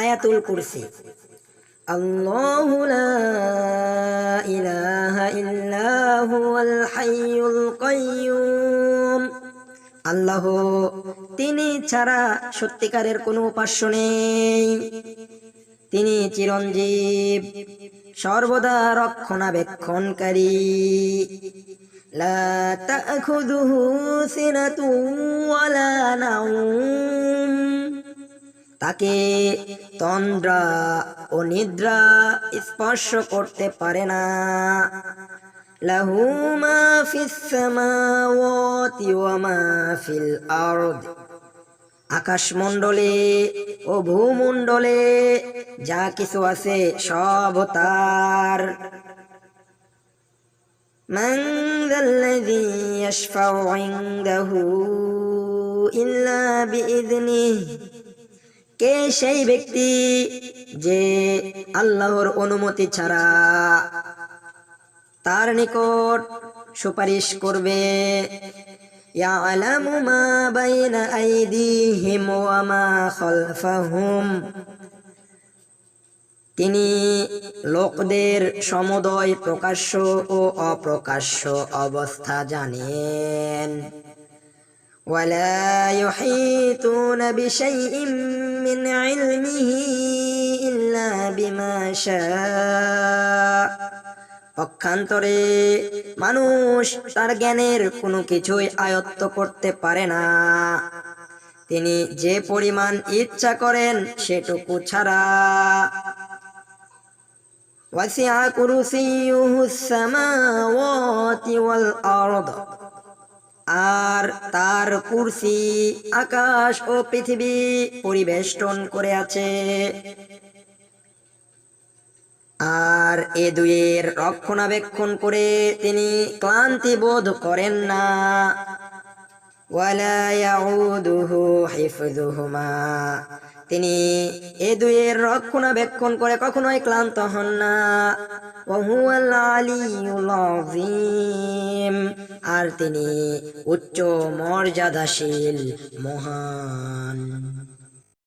আয়াতুল কুরসি। আল্লাহু তিনি ছাড়া সত্যিকারের কোনো উপাস্য নেই। তিনি চিরঞ্জীব, সর্বদা রক্ষণাবেক্ষণকারী। লা তাখুযুহু সিনাতু ওয়ালা নাউম তাকে তন্দ্রা ও নিদ্রা স্পর্শ করতে পারে না লাহু মা ফিস সামাওয়াতি ওয়া মা ফিল আরদ আকাশমণ্ডলে ও ভূমণ্ডলে যা কিছু আছে সব তার من ذا الذي يشفع عنده إلا بإذنه কে সেই ব্যক্তি যে আল্লাহর অনুমতি ছাড়া তার নিকট সুপারিশ করবে يعلم ما بين أيديهم وما خلفهم তিনি লোকদের সমুদয় প্রকাশ্য ও অপ্রকাশ্য অবস্থা জানেন ولا يحيطون بشيء من علمه إلا بما شاء পক্ষান্তরে মানুষ তার জ্ঞানের কোনো কিছুই আয়ত্ত করতে পারে না তিনি যে পরিমাণ ইচ্ছা করেন সেটুকু ছাড়া وسع كرسيه السماوات والأرض আর তার কুরসি আকাশ ও পৃথিবী পরিবেষ্টন করে আছে। আর এ দুয়ের রক্ষণাবেক্ষণ করে তিনি ক্লান্তি বোধ করেন না। তিনি এ দুয়ের রক্ষণাবেক্ষণ করে কখনোই ক্লান্ত হন না। আর তিনি উচ্চ মর্যাদাশীল মহান।